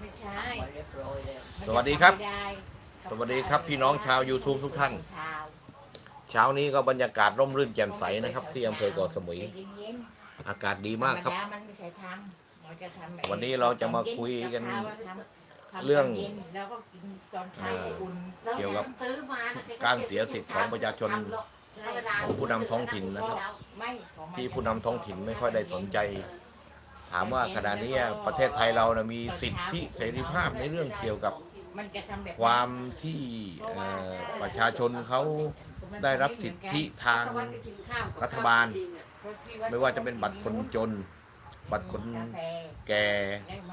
ไม่ใช่สวัสดีครับไม่ไสวัสดีครับพี่น้องชาว YouTube ทุกท่านชาวเช้านี้ก็บรรยากาศร่มรื่นแจ่มใสนะครับ ที่อำเภอเกาะสมุยเย็นอากาศดีๆมากครับธรรดมันไม่ใช่ทำเราจะทำแบบวันนี้เราจะมาคุยกันตอเย็ทำทำเรื่องตนย็นแล้วก็กินตอนเช้าอุ่นเกี่ยวกับซื้อมาแล้วการเสียสิทธิ์ของประชาชนของผู้นำท้องถิ่นนะครับไม่ของมันที่ผู้นำท้องถิ่นไม่ค่อยได้สนใจ ถามว่าขณะนี้ประเทศไทยเรานะมีสิทธิเสรีภาพในเรื่องเกี่ยวกับมันจะทำแบบความที่เอ่อประชาชนเขาได้รับสิทธิทางรัฐบาล ไม่ว่าจะเป็นบัตรคนจน บัตรคนแก่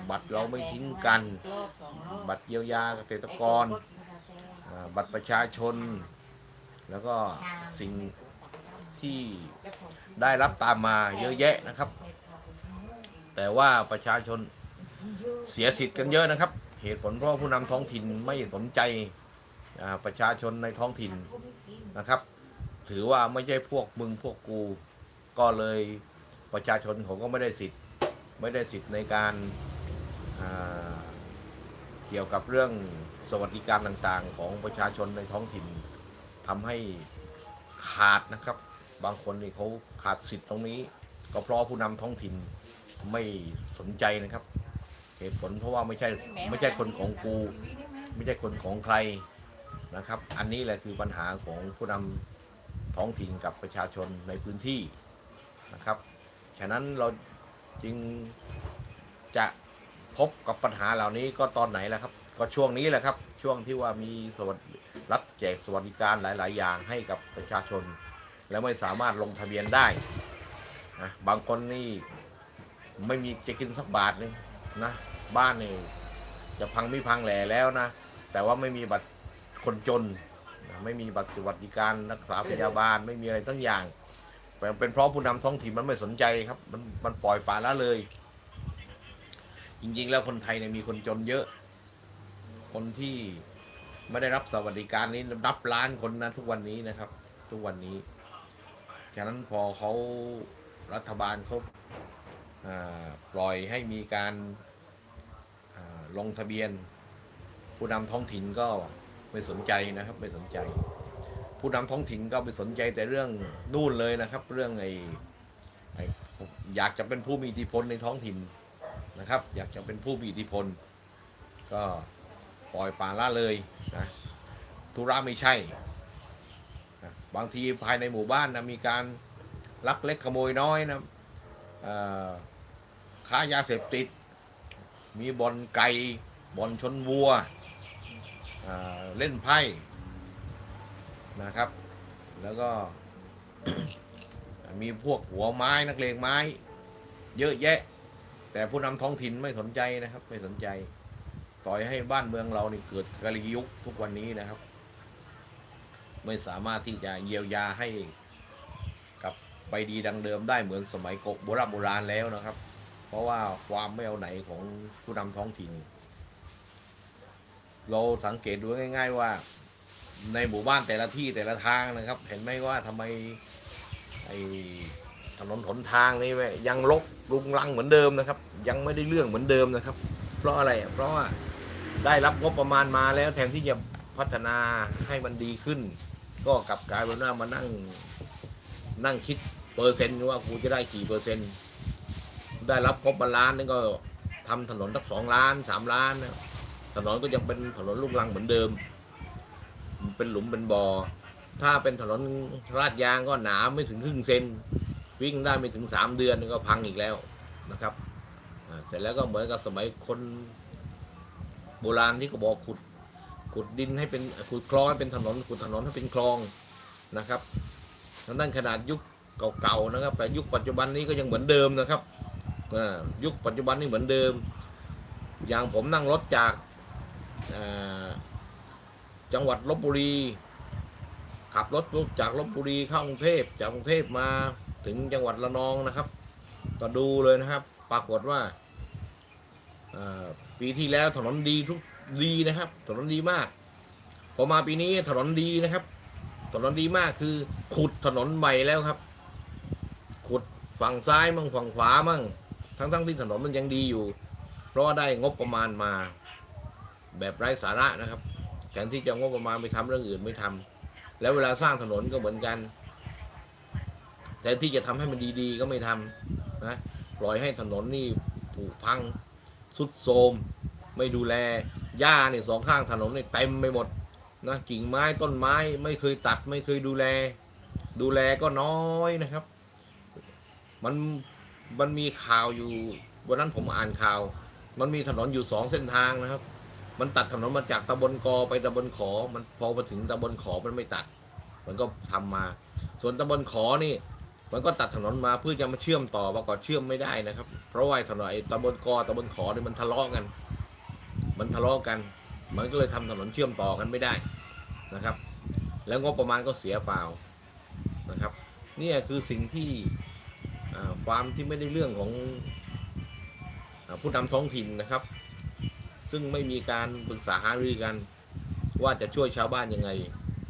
บัตรเราไม่ทิ้งกัน บัตรเยียวยาเกษตรกรอ่าบัตรประชาชน แล้วก็สิ่งที่ได้รับตามมาเยอะแยะนะครับ แต่ว่าประชาชนเสียสิทธิ์กันเยอะนะครับ เหตุผลเพราะผู้นำท้องถิ่นไม่สนใจประชาชนในท้องถิ่นนะครับ ถือว่าไม่ใช่พวกมึงพวกกู ก็เลยประชาชนเขาก็ไม่ได้สิทธิ์ ไม่ได้สิทธิ์ในการเกี่ยวกับเรื่องสวัสดิการต่างๆ ของประชาชนในท้องถิ่นทำให้ขาดนะครับ บางคนนี่เขาขาดสิทธิ์ตรงนี้ ก็เพราะผู้นำท้องถิ่น ไม่สนใจนะครับ เหตุผลเพราะว่าไม่ใช่ไม่ใช่คนของกู ไม่ใช่คนของใครนะครับ อันนี้แหละคือปัญหาของผู้นำท้องถิ่นกับประชาชนในพื้นที่นะครับ ฉะนั้นเราจึงจะพบกับปัญหาเหล่านี้ก็ตอนไหนล่ะครับ ก็ช่วงนี้แหละครับ ช่วงที่ว่ามีสวัสดิรัฐแจกสวัสดิการหลาย ๆ อย่างให้กับประชาชน แล้วไม่สามารถลงทะเบียนได้นะบางคนนี่ ไม่มีจะกินสักบาทนึงนะ บ้านนี่จะพังไม่พังแหล่แล้วนะ แต่ว่าไม่มีบัตรคนจนนะไม่มีบัตรสวัสดิการรักษาพยาบาลไม่มีอะไรทั้งอย่างเป็นเพราะผู้นำท้องถิ่นมันไม่สนใจครับ มันมันปล่อยปละละเลย จริงๆ แล้วคนไทยเนี่ยมีคนจนเยอะ คนที่ไม่ได้รับสวัสดิการนี้นับล้านคนนะทุกวันนี้นะครับ ทุกวันนี้ฉะนั้นพอเขารัฐบาลเขา ปล่อยให้มีการลงทะเบียน ผู้นำท้องถิ่นก็ไม่สนใจนะครับไม่สนใจ ผู้นำท้องถิ่นก็ไปสนใจแต่เรื่องนู่นเลยนะครับ เรื่องไอ้อยากจะเป็นผู้มีอิทธิพลในท้องถิ่นนะครับ อยากจะเป็นผู้มีอิทธิพล ก็ปล่อยปละละเลยนะธุระไม่ใช่นะบางทีภายในหมู่บ้านนะมีการลักเล็กขโมยน้อยนะ ค้ายาเสพติด มีบอลไก่บอลชนวัว เล่นไพ่นะครับ แล้วก็ มีพวกหัวไม้นักเลงไม้ เยอะแยะ แต่ผู้นำท้องถิ่นไม่สนใจนะครับ ไม่สนใจปล่อยให้บ้านเมืองเรานี่เกิดกาลียุคทุกวันนี้นะครับ ไม่สามารถที่จะเยียวยาให้กลับไปดีดังเดิมได้เหมือนสมัยกบโบราณโบราณแล้วนะครับ ราะว่าความไม่เอาไหนของผู้นำท้องถิ่น เราสังเกตดูง่าย ๆว่า ในหมู่บ้านแต่ละที่แต่ละทางนะครับ เห็นไหมว่าทำไมไอ้ถนนหนทางนี่ยังรกรุงรังเหมือนเดิมนะครับ ยังไม่ได้เรื่องเหมือนเดิมนะครับ เพราะอะไรอะเพราะว่าได้รับงบประมาณมาแล้วแทนที่จะพัฒนาให้มันดีขึ้น ก็กลับกลายเป็นว่ามานั่งนั่งคิดเปอร์เซ็นต์ว่ากูจะได้กี่เปอร์เซ็นต์ ได้รับงบล้านนึงก็ทำถนนสักสองล้านสามล้านนะถนนก็ยังเป็นถนนลูกรังเหมือนเดิม เป็นหลุมเป็นบ่อ ถ้าเป็นถนนลาดยางก็หนาไม่ถึงครึ่งเซน วิ่งได้ไม่ถึงสามเดือนก็พังอีกแล้วนะครับอ่าเสร็จแล้วก็เหมือนกับสมัยคนโบราณที่ก็บอกขุดขุดดินให้เป็นขุดคลองให้เป็นถนนขุดถนนให้เป็นคลองนะครับทั้งนั้นขนาดยุคเก่าๆนะครับ แต่ยุคปัจจุบันนี้ก็ยังเหมือนเดิมนะครับ ยุคปัจจุบันนี้เหมือนเดิม อย่างผมนั่งรถจากจังหวัดลบบุรี ขับรถจากลบบุรีเข้ากรุงเทพจากกรุงเทพมาถึงจังหวัดระนองนะครับ ก็ดูเลยนะครับ ปรากฏว่าปีที่แล้วถนนดีทุกดีนะครับ ถนนดีมาก พอมาปีนี้ถนนดีนะครับ ถนนดีมากคือขุดถนนใหม่แล้วครับ ขุดฝั่งซ้ายมั่งฝั่งขวามั่ง ทั้งๆที่ถนนมันยังดีอยู่ เพราะว่าได้งบประมาณมาแบบไร้สาระนะครับแทนที่จะงบประมาณไปทำเรื่องอื่นไม่ทำแล้วเวลาสร้างถนนก็เหมือนกันแทนที่จะทำให้มันดีๆ ก็ไม่ทำนะปล่อยให้ถนนนี่ผุพังสุดโทรมไม่ดูแลหญ้าเนี่ยสองข้างถนนเนี่ยเต็มไปหมดนะกิ่งไม้ต้นไม้ไม่เคยตัดไม่เคยดูแล ดูแลก็น้อยนะครับ มัน มันมีข่าวอยู่วันนั้นผมอ่านข่าว มันมีถนนอยู่สองเส้นทางนะครับ มันตัดถนนมาจากตำบลกอไปตำบลขอ มันพอมาถึงตำบลขอมันไม่ตัด มันก็ทำมา ส่วนตำบลขอนี่ มันก็ตัดถนนมาเพื่อจะมาเชื่อมต่อปรากฏเชื่อมไม่ได้นะครับ เพราะว่าถนนไอ้ตำบลกอตำบลขอนี่มันทะเลาะกัน มันทะเลาะกัน มันก็เลยทำถนนเชื่อมต่อกันไม่ได้นะครับ แล้วงบประมาณก็เสียเปล่านะครับเนี่ยคือสิ่งที่ ความที่ไม่ได้เรื่องของอผู้นำท้องถิ่นนะครับ ซึ่งไม่มีการปรึกษาหารือกัน ว่าจะช่วยชาวบ้านยังไง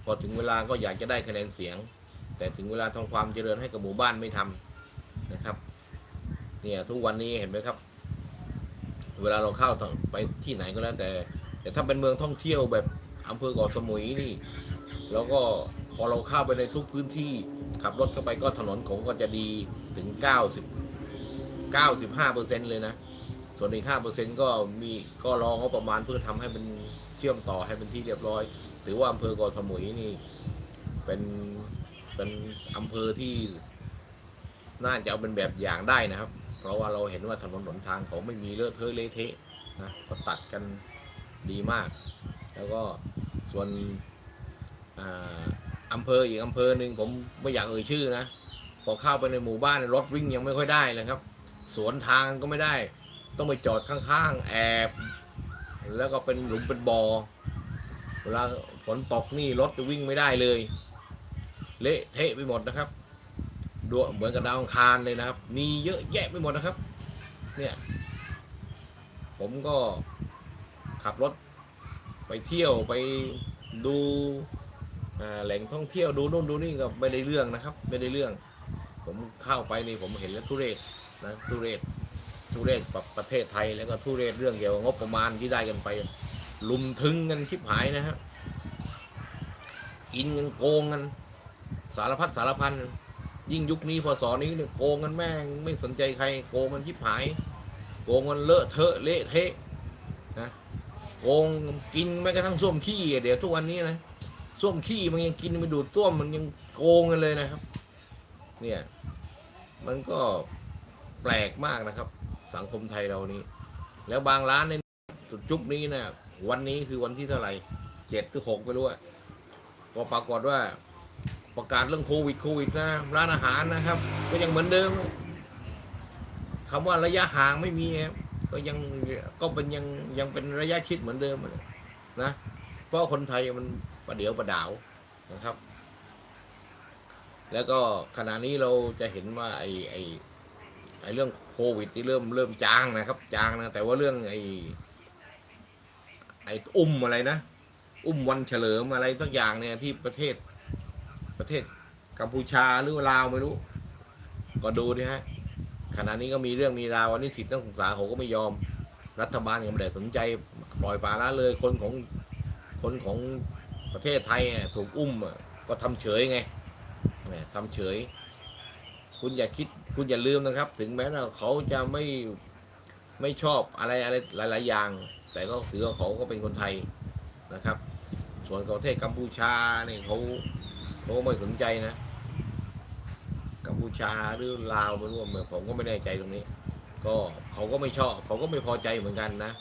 พอถึงเวลาก็อยากจะได้คะแนนเสียง แต่ถึงเวลาทำความเจริญให้กับหมู่บ้านไม่ทำนะครับเนี่ยทุกวันนี้เห็นไหมครับ เวลาเราเข้าไปที่ไหนก็แล้วแต่ แต่ถ้าเป็นเมืองท่องเที่ยวแบบอำเภอเกาะสมุยนี่ แล้วก็พอเราเข้าไปในทุกพื้นที่ ขับรถเข้าไปก็ถนนของก็จะดีถึง 90 95เปอร์เซ็นต์เลยนะ ส่วนอีก5เปอร์เซ็นต์ก็มีก็รองบประมาณเพื่อทำให้มันเชื่อมต่อให้เป็นที่เรียบร้อย ถือว่าอำเภอกาะสมุยนี่ เป็นเป็นอำเภอที่น่าจะเอาเป็นแบบอย่างได้นะครับ เพราะว่าเราเห็นว่าถนนหนทางเขาไม่มีเลอะเทอะเละเทะนะก็ตัดกันดีมาก แล้วก็ส่วนอ่า อำเภออีกอำเภอหนึ่งผมไม่อยากเอ่ยชื่อนะพอเข้าไปในหมู่บ้านรถวิ่งยังไม่ค่อยได้เลยครับ สวนทางก็ไม่ได้ ต้องไปจอดข้างๆ แอบ แล้วก็เป็นหลุมเป็นบอ่อเวลาฝนตกนี่รถจะวิ่งไม่ได้เลย เละเทะไปหมดนะครับดูเหมือนกับดาวอังคารเลยนะครับ มีเยอะแยะไปหมดนะครับ เนี่ย ผมก็ขับรถไปเที่ยวไปดู แหล่งท่องเที่ยวดูนู่นดูนี่ก็ไม่ได้เรื่องนะครับ ไม่ได้เรื่อง ผมเข้าไปนี่ผมเห็นแล้วทุเรศนะทุเรศทุเรศกับประเทศไทยแล้วก็ทุเรศเรื่องเกี่ยวกับงบประมาณที่ได้กันไป ลุมทึงกันคิบหายนะฮะกินกันโกงกัน สารพัดสารพันยิ่งยุคนี้พศนี้เนี่ยโกงกันแม่งไม่สนใจใคร โกงกันคิบหาย โกงกันเลอะเทอะเละเทะนะโกงกินแม้กระทั่งส้วมขี้เดี๋ยวทุกวันนี้นะ ส้วมขี้มันยังกินไม่ดูดต้วมมันยังโกงกันเลยนะครับ เนี่ยมันก็แปลกมากนะครับ สังคมไทยเรานี้ แล้วบางร้านในจุดจุกนี้นะวันนี้คือวันที่เท่าไหร่เจ็ดหรือหกไม่รู้อะก็ปรากฏว่าประกาศเรื่องโควิดโควิดนะร้านอาหารนะครับ ก็ยังเหมือนเดิมคำว่าระยะห่างไม่มีครับก็ยังก็เป็นยังยังเป็นระยะชิดเหมือนเดิมนะเพราะคนไทยมัน ประเดี๋ยวประดาวนะครับ แล้วก็ขณะนี้เราจะเห็นว่าไอ้ไอ้ไอ้เรื่องโควิดที่เริ่มเริ่มจางนะครับ จางนะแต่ว่าเรื่องไอ้ไอ้อุ้มอะไรนะ อุ้มวันเฉลิมอะไรสักอย่างเนี่ยที่ประเทศประเทศกัมพูชาหรือลาวไม่รู้ ก็ดูดิฮะขณะนี้ก็มีเรื่องมีราววันนี้สิทธินักศึกษาเขาก็ไม่ยอม รัฐบาลก็ไม่ได้สนใจปล่อยปละละเลยคนของคนของ ประเทศไทยถูกอุ้มก็ทำเฉยไงแหมทำเฉย คุณอย่าคิดคุณอย่าลืมนะครับ ถึงแม้ว่าเขาจะไม่ไม่ชอบอะไรอะไรหลาย ๆ อย่าง แต่ก็ถือว่าเขาก็เป็นคนไทยนะครับ ส่วนประเทศกัมพูชาเนี่ยเขาเขาก็ไม่สนใจนะกัมพูชาหรือลาวไม่รู้ว่าผมก็ไม่แน่ใจตรงนี้ ก็เขาก็ไม่ชอบเขาก็ไม่พอใจเหมือนกันนะ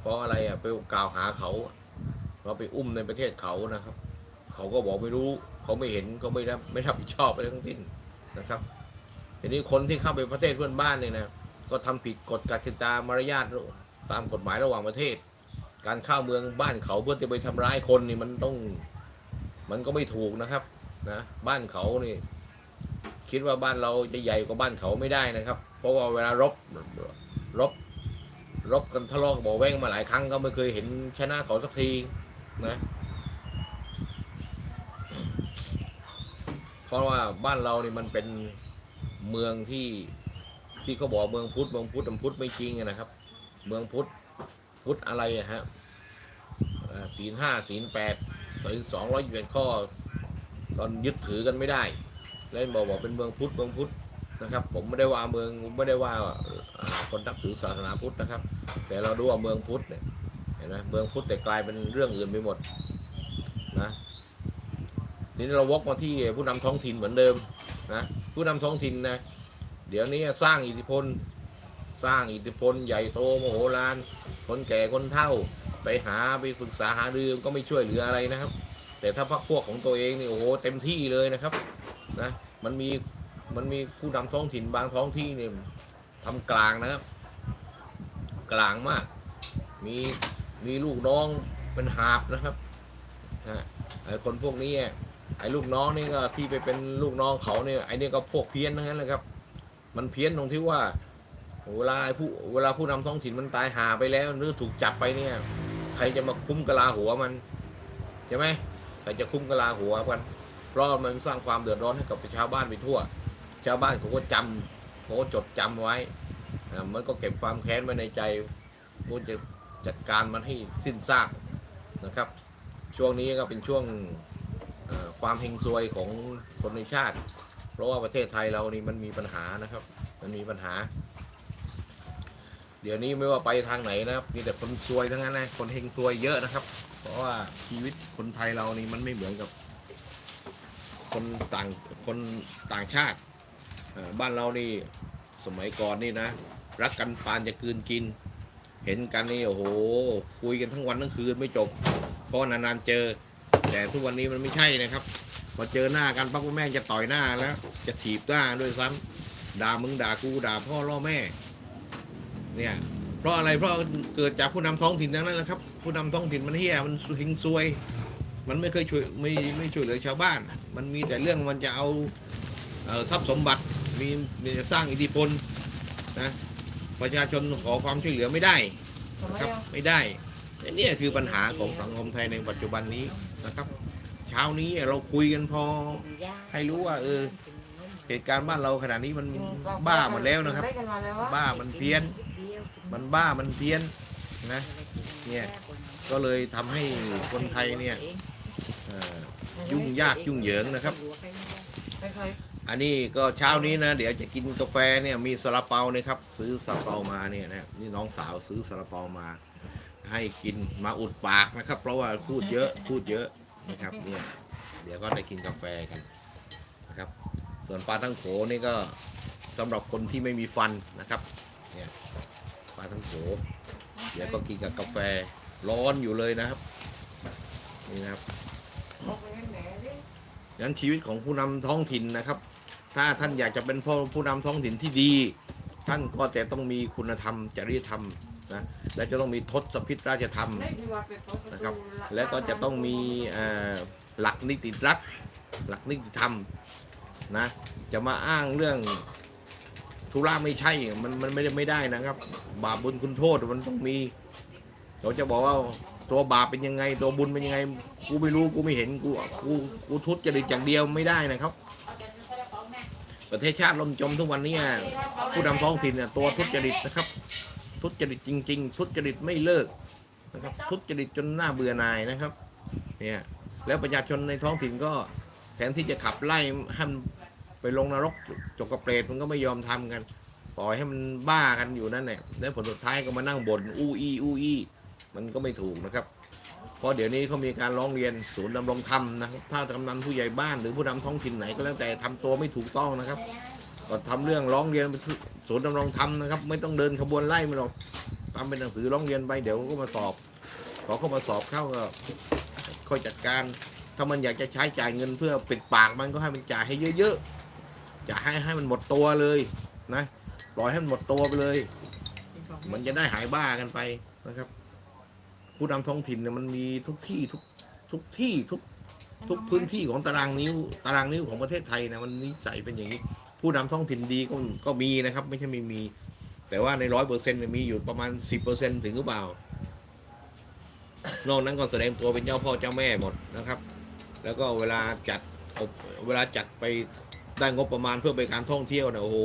เพราะอะไรอะไปกล่าวหาเขา เราไปอุ้มในประเทศเขานะครับ เขาก็บอกไม่รู้เขาไม่เห็นเขาไม่รับไม่รับผิดชอบอะไรทั้งสิ้นนะครับทีนี้คนที่เข้าไปประเทศเพื่อนบ้านเนี่ยนะก็ทำผิดกฎกติกามารยาทตามกฎหมายระหว่างประเทศ การเข้าเมืองบ้านเขาเพื่อจะไปทำร้ายคนนี่มันต้องมันก็ไม่ถูกนะครับนะบ้านเขานี่คิดว่าบ้านเราจะใหญ่กว่าบ้านเขาไม่ได้นะครับ เพราะว่าเวลารบรบรบกันทะเลาะกันบอกแว้งมาหลายครั้งก็ไม่เคยเห็นชนะเขาสักที นะเพราะว่าบ้านเรานี่มันเป็นเมืองที่ที่เขาบอกเมืองพุทธเมืองพุทธเมืองพุทธไม่จริงนะครับ เมืองพุทธพุทธอะไรอะฮะศีลห้าศีลแปดศีลสองร้อยยี่สิบข้อ ตอนยึดถือกันไม่ได้ แล้วบอกว่าเป็นเมืองพุทธเมืองพุทธนะครับ ผมไม่ได้ว่าเมืองไม่ได้ว่าคนนับถือศาสนาพุทธนะครับ แต่เราดูว่าเมืองพุทธเนี่ย ห็นไหมเมืองพุทธแต่กลายเป็นเรื่องอื่นไปหมดนะทีนี้เราวกมาที่ผู้นำท้องถิ่นเหมือนเดิมนะผู้นำท้องถิ่นนะเดี๋ยวนี้สร้างอิทธิพล สร้างอิทธิพลใหญ่โตโมโหฬารคนแก่คนเฒ่าไปหาไปปรึกษาหารือก็ไม่ช่วยเหลืออะไรนะครับ แต่ถ้าพรรคพวกของตัวเองนี่โอ้โหเต็มที่เลยนะครับนะมันมีมันมีผู้นำท้องถิ่นบางท้องที่เนี่ยทำกลางนะครับ กลางมากมี มีลูกน้องเป็นหาบนะครับฮะไอคนพวกนี้ไอลูกน้องนี่ก็ที่ไปเป็นลูกน้องเขาเนี่ยไอ้นี่ยก็พวกเพี้ยนทั้งนั้นเลยครับ มันเพี้ยนตรงที่ว่า เวลาผู้เวลาผู้นำท้องถิ่นมันตายหาไปแล้วหรือถูกจับไปเนี่ย ใครจะมาคุ้มกะลาหัวมันใช่ไหมใครจะคุ้มกะลาหัวมันเพราะมันสร้างความเดือดร้อนให้กับชาวบ้านไปทั่ว ชาวบ้านเขาก็จำเขาก็จดจำไว้มันก็เก็บความแค้นไว้ในใจว่าจะ จัดการมันให้สิ้นซากนะครับ ช่วงนี้ก็เป็นช่วงความเฮงซวยของคนในชาติ เพราะว่าประเทศไทยเรานี่มันมีปัญหานะครับ มันมีปัญหา เดี๋ยวนี้ไม่ว่าไปทางไหนนะครับมีแต่คนซวยทั้งนั้นนะคนเฮงซวยเยอะนะครับ เพราะว่าชีวิตคนไทยเรานี่มันไม่เหมือนกับ คนต่างคนต่างชาติบ้านเรานี่สมัยก่อนนี่นะ รักกันปานจะกืนกิน เห็นกันนี่โอ้โห คุยกันทั้งวันทั้งคืนไม่จบเพราะนานๆเจอ แต่ทุกวันนี้มันไม่ใช่นะครับพอเจอหน้ากันปั๊บแม่จะต่อยหน้าแล้ว จะถีบหน้าด้วยซ้ำด่ามึงด่ากูด่าพ่อล่อแม่ เนี่ย เพราะอะไรเพราะเกิดจากผู้นำท้องถิ่นทั้งนั้นแหละครับ ผู้นำท้องถิ่นมันเฮียมันหิงซวย มันไม่เคยช่วยไม่ไม่ช่วยเหลือชาวบ้าน มันมีแต่เรื่องมันจะเอาทรัพย์สมบัติมีมีจะสร้างอิทธิพลนะ ประชาชนขอความช่วยเหลือไม่ได้นะครับไม่ได้และเนี่ยคือปัญหาของสังคมไทยในปัจจุบันนี้นะครับ เช้านี้เราคุยกันพอให้รู้ว่า เออเหตุการณ์บ้านเราขณะนี้มันบ้าหมดแล้วนะครับ บ้ามันเพี้ยน มันบ้ามันเพี้ยนนะเนี่ยก็เลยทำให้คนไทยเนี่ยเอ่อยุ่งยากยุ่งเหยิงนะครับ อันนี้ก็เช้านี้นะ เดี๋ยวจะกินกาแฟเนี่ยมีซาลาเปานะครับ ซื้อซาลาเปามาเนี่ยนะนี่น้องสาวซื้อซาลาเปามา ให้กินมาอุดปากนะครับ เพราะว่าพูดเยอะพูดเยอะนะครับเนี่ยเดี๋ยวก็ได้กินกาแฟกันนะครับ ส่วนปลาทั้งโขนี่ก็สำหรับคนที่ไม่มีฟันนะครับเนี่ยปลาทั้งโขเดี๋ยวก็กินกับกาแฟร้อนอยู่เลยนะครับนี่นะครับ งั้นชีวิตของผู้นำท้องถิ่นนะครับ ถ้าท่านอยากจะเป็นผู้ผู้นำท้องถิ่นที่ดี ท่านก็จะต้องมีคุณธรรม จริยธรรมนะและจะต้องมีทศพิธราชธรรมนะครับ และก็จะต้องมีหลักนิติรัฐหลักนิติธรรมนะจะมาอ้างเรื่องธุระไม่ใช่มันมันไม่ได้ไม่ได้นะครับ บาปบุญคุณโทษมันต้องมี เราจะบอกว่า ตัวบาปเป็นยังไง ตัวบุญเป็นยังไง กูไม่รู้กูไม่เห็นกูกูกูทุจริตอย่างเดียวไม่ได้นะครับ ประเทศชาติล่มจมทุกวันนี้ผู้นำท้องถิ่นเนี่ยตัวทุจริตนะครับ ทุจริตจริง ๆ ทุจริตไม่เลิกนะครับ ทุจริตจนหน้าเบื่อหน่ายนะครับ เนี่ยแล้วประชาชนในท้องถิ่นก็แทนที่จะขับไล่ให้มันไปลงนรกจกกระเปรตมันก็ไม่ยอมทำกัน ปล่อยให้มันบ้ากันอยู่นั่นแหละแล้วผลสุดท้ายก็มานั่งบ่นอู้อี้อู้อี้ มันก็ไม่ถูกนะครับ เพราะเดี๋ยวนี้เขามีการร้องเรียนศูนย์ดำรงธรรมนะครับถ้ากำนันผู้ใหญ่บ้านหรือผู้นำท้องถิ่นไหนก็แล้วแต่ทำตัวไม่ถูกต้องนะครับ ก็ทำเรื่องร้องเรียนศูนย์ดำรงธรรมนะครับ ไม่ต้องเดินขบวนไล่มันหรอกทำเป็นหนังสือร้องเรียนไปเดี๋ยวเขาก็มาสอบพอเขามาสอบเข้าก็ค่อยจัดการ ถ้ามันอยากจะใช้จ่ายเงินเพื่อปิดปากมันก็ให้มันจ่ายให้เยอะๆจะให้ให้มันหมดตัวเลยนะปล่อยให้มันหมดตัวไปเลย มันจะได้หายบ้ากันไปนะครับ ผู้นำท้องถิ่นเนี่ยมันมีทุกที่ทุกทุกที่ทุกทุกพื้นที่ของตารางนิ้วตารางนิ้วของประเทศไทยนะมันนิสัยเป็นอย่างนี้ ผู้นำท้องถิ่นดีก็ก็มีนะครับ ไม่ใช่ไม่มี แต่ว่าในร้อยเปอร์เซ็นต์มีอยู่ประมาณสิบเปอร์เซ็นต์ถึงหรือเปล่านอกนั้นก็แสดงตัวเป็นเจ้าพ่อเจ้าแม่หมดนะครับ แล้วก็เวลาจัดเวลาจัดไปได้งบประมาณเพื่อไปการท่องเที่ยวเนี่ยโอ้โห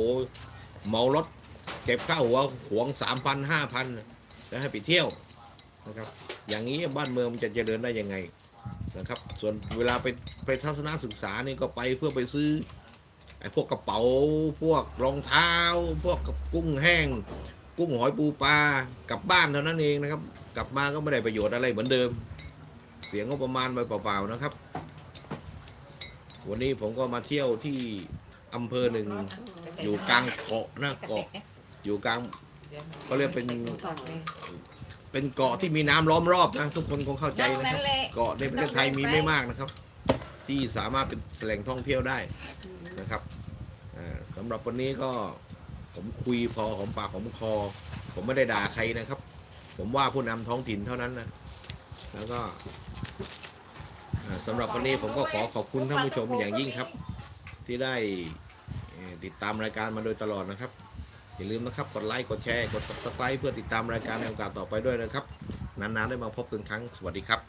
เหมารถเก็บค่าวหัวหวงสามพันห้าพันแล้วให้ไปเที่ยว นะครับ อย่างนี้บ้านเมืองมันจะเจริญได้ยังไงนะครับ ส่วนเวลาไปไปทัศนศึกษานี่ก็ไปเพื่อไปซื้อไอ้พวกกระเป๋า พวกรองเท้า พวกกุ้งแห้ง กุ้งหอยปูปลากลับบ้านเท่านั้นเองนะครับ กลับมาก็ไม่ได้ประโยชน์อะไรเหมือนเดิม เสียงงบประมาณไปเปล่าๆนะครับ วันนี้ผมก็มาเที่ยวที่อำเภอหนึ่งอยู่กลางเกาะหนะเกาะอยู่กลางเขาเรียกเป็น เป็นเกาะที่มีน้ำล้อมรอบนะ ทุกคนคงเข้าใจนะครับ เกาะในประเทศไทยมีไม่มากนะครับ ที่สามารถเป็นแหล่งท่องเที่ยวได้นะครับอ่าสำหรับวันนี้ก็ผมคุยพอหอมปากหอมคอ ผมไม่ได้ด่าใครนะครับ ผมว่าผู้นำท้องถิ่นเท่านั้นนะแล้วก็อ่าสำหรับวันนี้ผมก็ขอขอบคุณท่านผู้ชมอย่างยิ่งครับ ที่ได้เอ่อติดตามรายการมาโดยตลอดนะครับ อย่าลืมนะครับกดไลค์กดแชร์กด subscribe เพื่อติดตามรายการในโอกาสต่อไปด้วยนะครับนานๆได้มาพบกันครั้งสวัสดีครับ